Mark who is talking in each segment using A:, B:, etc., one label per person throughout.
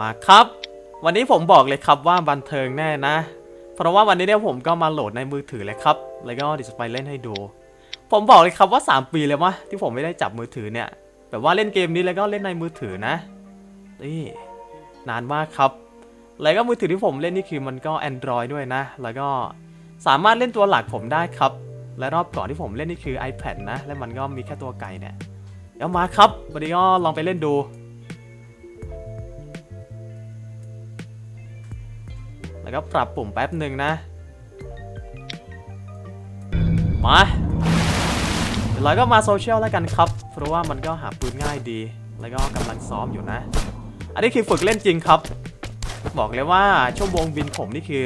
A: มาครับ วันนี้ผมบอกเลยครับว่าบันเทิงแน่นะ เพราะว่าวันนี้เนี่ยผมก็มาโหลดในมือถือเลยครับ แล้วก็เดิสไปเล่นให้ดู ผมบอกเลยครับว่า 3 ปีเลยวะที่ผมไม่ได้จับมือถือเนี่ยแบบว่าเล่นเกมนี้แล้วก็เล่นในมือถือนะนี่นานมากครับ แล้วก็มือถือที่ผมเล่นนี่คือมันก็ Android ด้วยนะ แล้วก็สามารถเล่นตัวหลักผมได้ครับ และรอบก่อนที่ผมเล่นนี่คือ iPad นะ และมันก็มีแค่ตัวไก่เนี่ยเดี๋ยวมาครับวันนี้ก็ลองไปเล่นดู ก็ปรับปุ่มแป๊บหนึ่งนะ มาเดี๋ยวเราก็มาโซเชียลแล้วกันครับ เพราะว่ามันก็หาปืนง่ายดี แล้วก็กำลังซ้อมอยู่นะ อันนี้คือฝึกเล่นจริงครับ บอกเลยว่าชั่วโมงบินผมนี่คือ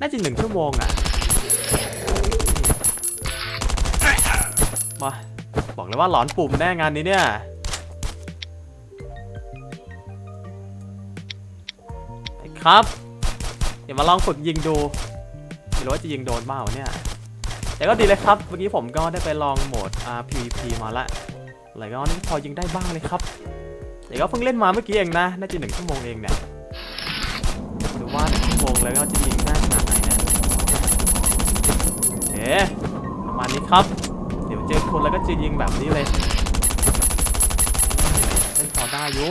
A: น่าจะหนึ่งชั่วโมงอะ่ะ มา บอกเลยว่าหลอนปุ่มแน่งานนี้เนี่ยไปครับ ดี๋ยวมาลองฝึกยิงดูไม่รู้ว่าจะยิงโดนบ้างวะเนี่ยแต่ก็ดีเลยครับเมื่อกี้ผมก็ได้ไปลองโหมด RPP มาละแล้วก็นี่พอยิงได้บ้างเลยครับแต่ก็เพิ่งเล่นมาเมื่อกี้เองนะ น่าจะหนึ่งชั่วโมงเองเนี่ยดูว่าหนึ่งชั่วโมงแล้วก็จะยิงได้ขนาดไหนเนี่ยโอเคประมาณนี้ครับ เดี๋ยวเจอคนแล้วก็จะยิงแบบนี้เลยเล่นพอได้อยู่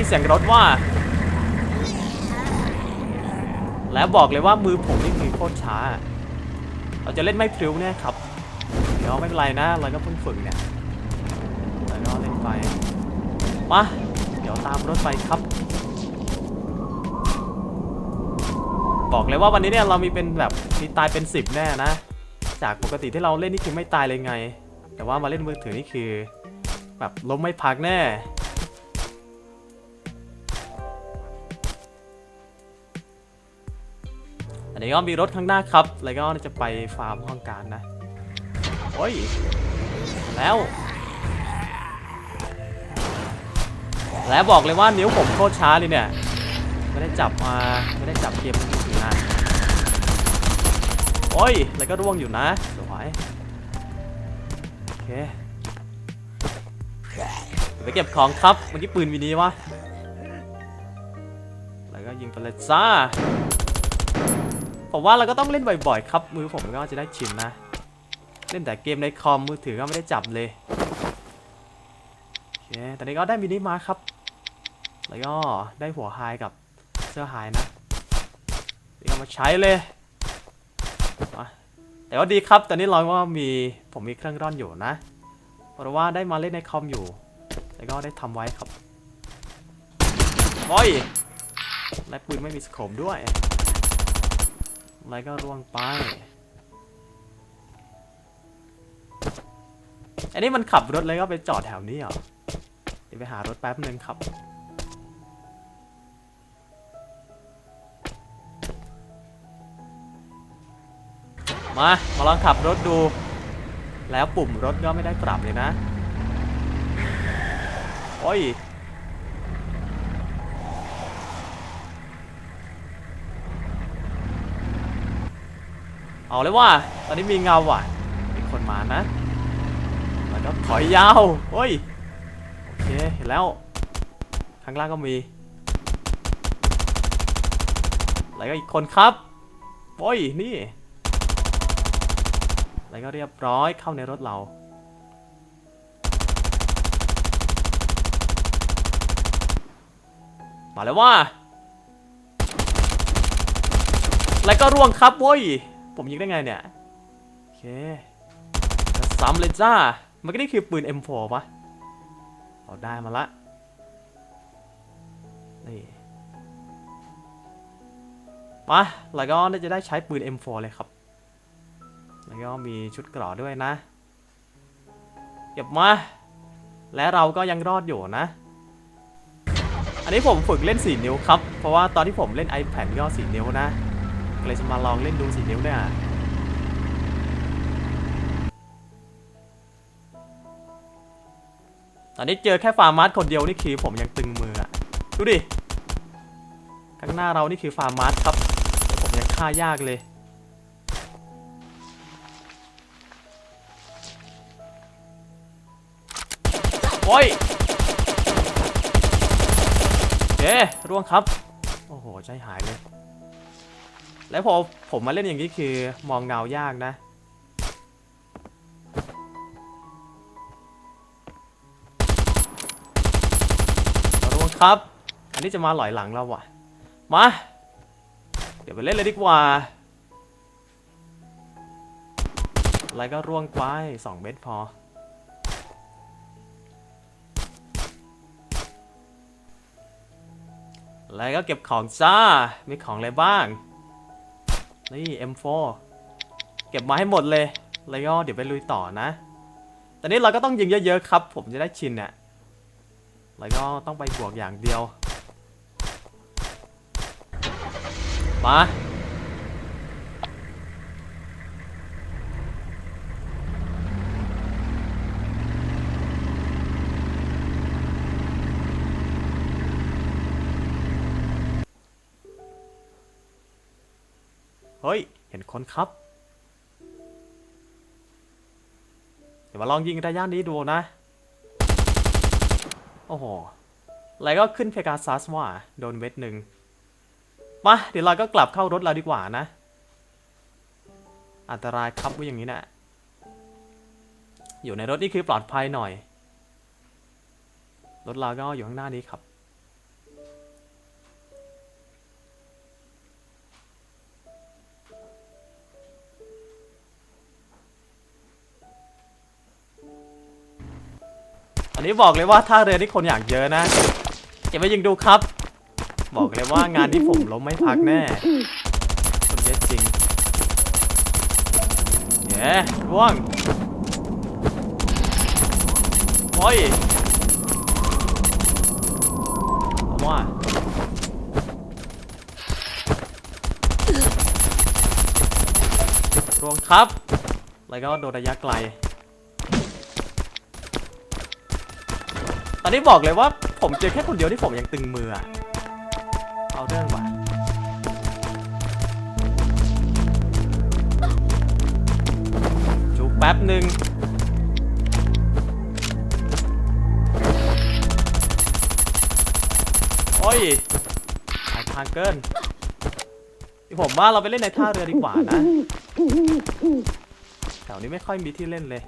A: มีเสียงรถว่า แล้วบอกเลยว่ามือผมนี่คือโคตรช้า เราจะเล่นไม่พริ้วเนี่ยครับ เดี๋ยวไม่เป็นไรนะ เราก็เพิ่งฝึกเนี่ยแล้วก็เล่นไป มา เดี๋ยวตามรถไปครับ บอกเลยว่าวันนี้เนี่ยเรามีเป็นแบบมีตายเป็น 10 แน่นะ จากปกติที่เราเล่นนี่คือไม่ตายเลยไง แต่ว่ามาเล่นมือถือนี่คือ แบบล้มไม่พักแน่ นนี้ก็มีรถข้างหน้าครับ แล้วก็จะไปฟาร์มห้องการนะ โอ้ย แล้ว แล้วบอกเลยว่านิ้วผมโคตรช้าเลยเนี่ย ไม่ได้จับมาไม่ได้จับเกมมือถือนานโอ้ย แล้วก็ร่วงอยู่นะ สวยโอเคไปเก็บของครับเมื่อกี้ปืนวินีวะแล้วก็ยิงไปเลยจ้า ผมว่าเราก็ต้องเล่นบ่อยๆ ครับ มือผมก็จะได้ชินนะ เล่นแต่เกมในคอมมือถือก็ไม่ได้จับเลยโอเคตอนนี้ก็ได้มินิมาร์ครับ แล้วก็ได้หัวไฮกับเสื้อไฮนะนี่ก็มาใช้เลยมาแต่ว่าดีครับตอนนี้เราก็มีผมมีเครื่องร่อนอยู่นะ เพราะว่าได้มาเล่นในคอมอยู่ แล้วก็ได้ทำไว้ครับโอ้ยและปืนไม่มีสโคปด้วย แล้วก็ร่วงไป อันนี้มันขับรถแล้วก็ไปจอดแถวนี้เหรอ เดี๋ยวไปหารถแป๊บนึงครับ มา มาลองขับรถดู แล้วปุ่มรถก็ไม่ได้ปรับเลยนะ โอ้ย เอาเลยว่า ตอนนี้มีเงาว่ะ มีคนมานะ แล้วก็ถอยยาวโอ้ย โอเค เห็นแล้ว ข้างล่างก็มีแล้วก็อีกคนครับโอ้ย นี่ แล้วก็เรียบร้อยเข้าในรถเรามาแล้วว่า แล้วก็ร่วงครับโว้ย ผมยิงได้ไงเนี่ย โอเคซ้ำเลยจ้า มันก็นี่คือปืน M4 ปะเราได้มาละ นี่มาแล้วก็น่าจะได้ใช้ปืน M4 เลยครับ แล้วก็มีชุดเกราะด้วยนะ เก็บมา และเราก็ยังรอดอยู่นะ อันนี้ผมฝึกเล่น 4 นิ้วครับ เพราะว่าตอนที่ผมเล่น iPad ก็ 4 นิ้วนะ ก็เลยจะมาลองเล่นดู4นิ้วเนี่ยตอนนี้เจอแค่ฟาร์มัสคนเดียวนี่คือผมยังตึงมืออะดูดิข้างหน้าเรานี่คือฟาร์มาร์ครับผมยังฆ่ายากเลยโอ้ยเย้ร่วงครับ โอ้โห ใจหายเลย แล้วพอผมมาเล่นอย่างนี้คือมองเงายากนะร่วงครับ อันนี้จะมาหลอยหลังเราว่ะ มา เดี๋ยวไปเล่นเลยดีกว่า อะไรก็ร่วงไปสองเม็ดพอแล้วก็เก็บของจ้า มีของอะไรบ้าง นี่ M4 เก็บมาให้หมดเลย แล้วก็เดี๋ยวไปลุยต่อนะ ตอนนี้เราก็ต้องยิงเยอะๆครับ ผมจะได้ชินเนี่ยแล้วก็ต้องไปบวกอย่างเดียว มา ฮ้ย เห็นคนครับ เดี๋ยวมาลองยิงระยะนี้ดูนะ โอ้โห แล้วก็ขึ้นเพกาซัสว่า โดนเวทหนึ่งมาเดี๋ยวเราก็กลับเข้ารถเราดีกว่านะ อันตรายครับว่าอย่างนี้นะ่ะอยู่ในรถนี่คือปลอดภัยหน่อย รถเราก็อยู่ข้างหน้านี้ครับ อันนี้บอกเลยว่าท่าเรือนี่คนอยากเยอะนะเก็บไว้ยิงดูครับ บอกเลยว่างานที่ผมล้มไม่พักแน่คนเยอะจริงเย้ร่วงโอ้ยเอาว่าร่วงครับ แล้วก็โดนระยะไกล ตอนนี้บอกเลยว่าผมเจอแค่คนเดียวที่ผมยังตึงมืออะเอาเรื่องว่ะจุกแป๊บหนึ่งโอ้ยหายทางเกินที่ผมว่าเราไปเล่นในท่าเรือดีกว่านะแถวนี้ไม่ค่อยมีที่เล่นเลย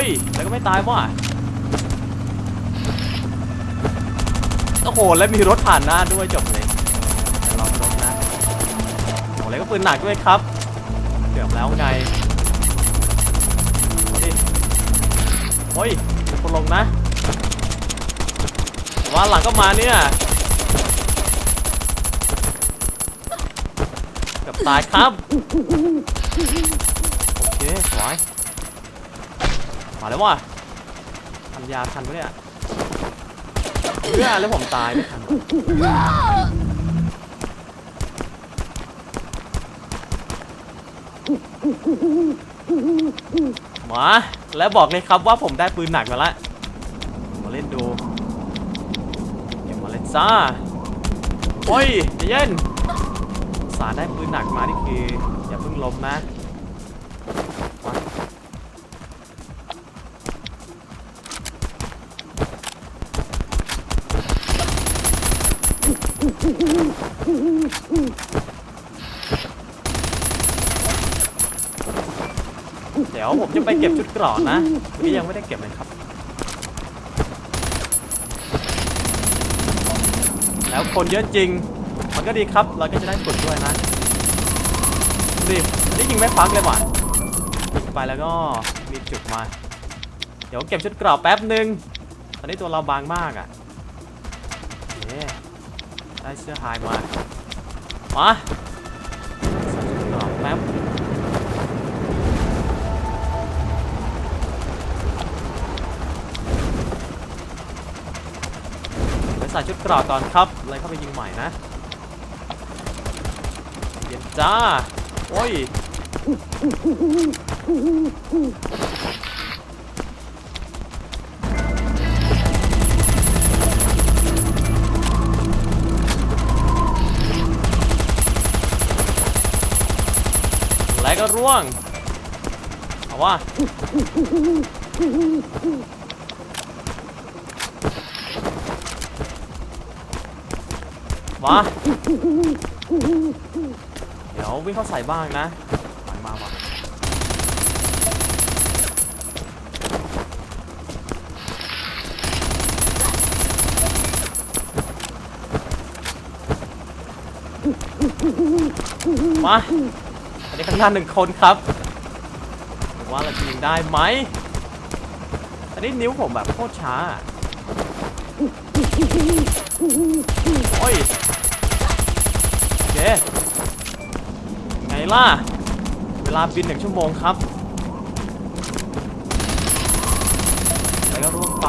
A: ้ยแล้วก็ไม่ตายว่ะโอ้โหแล้วมีรถผ่านหน้าด้วยจบเลยลองรถนะโอ้แล้วก็ปืนหนักด้วยครับเกือบแล้วไงเอาดิโอ้ยคนลงนะว่าหลังก็มาเนี่ยเกือบตายครับ โอเคสวย มาแล้วว่ะทันยาทันปะเนี่ยเพื่อแล้วผมตายไม่ทันมาแล้วบอกเลยครับว่าผมได้ปืนหนักมาล้วมาเล่นดูเก็บมาเล่นซ่าโอ้ยเย็นสาได้ปืนหนักมานี่คืออย่าเพิ่งล้มนะ เดี๋ยวผมจะไปเก็บชุดเกราะนะวันนี้ยังไม่ได้เก็บเลยครับ แล้วคนเยอะจริง มันก็ดีครับ เราก็จะได้ฝึกด้วยนะดูดินี่ยิงไม่พักเลยว่ะไปแล้วก็มีจุดมา เดี๋ยวเก็บชุดเกราะแป๊บหนึ่งตอนนี้ตัวเราบางมากอะ ได้เสื้อไฮมา มาใส่ชุดเกราะแป๊บใส่ชุดกราะก่อนครับเลยเข้าไปยิงใหม่นะ เย็นจ้า โอ้ย แล้วก็ร่วง เอาว่ามาเดี๋ยววิ่งเข้าใส่บ้างนะมามามามา อันนี้ข้างหน้าหนึ่งคนครับว่าเราจะยิงได้ไหมอันนี้นิ้วผมแบบโคตรช้าโอ้ยโอเคไงล่ะ เวลาบินหนึ่งชั่วโมงครับ แล้วก็ร่วงไป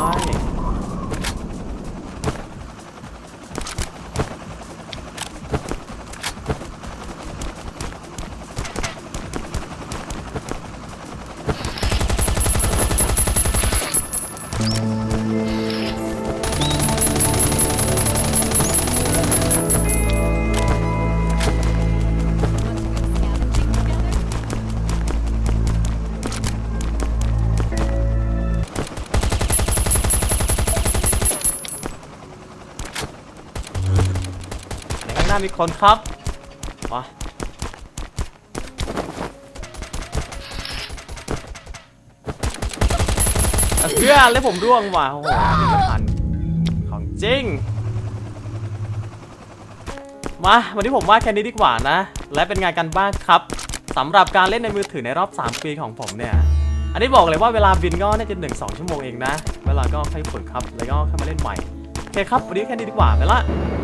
A: มีคนครับ มาอะเพื่อนเลยผมร่วงว่ะโอ้โหไม่ทัน ของจริง มาวันนี้ผมว่าแค่นี้ดีกว่านะ และเป็นไงกันบ้างครับสำหรับการเล่นในมือถือในรอบ 3 ปีของผมเนี่ยอันนี้บอกเลยว่าเวลาบินก็น่าจะหนึ่งสองชั่วโมงเองนะ เวลาก็ค่อยฝึกครับ แล้วก็ค่อยมาเล่นใหม่ โอเคครับ วันนี้แค่นี้ดีกว่าไปละ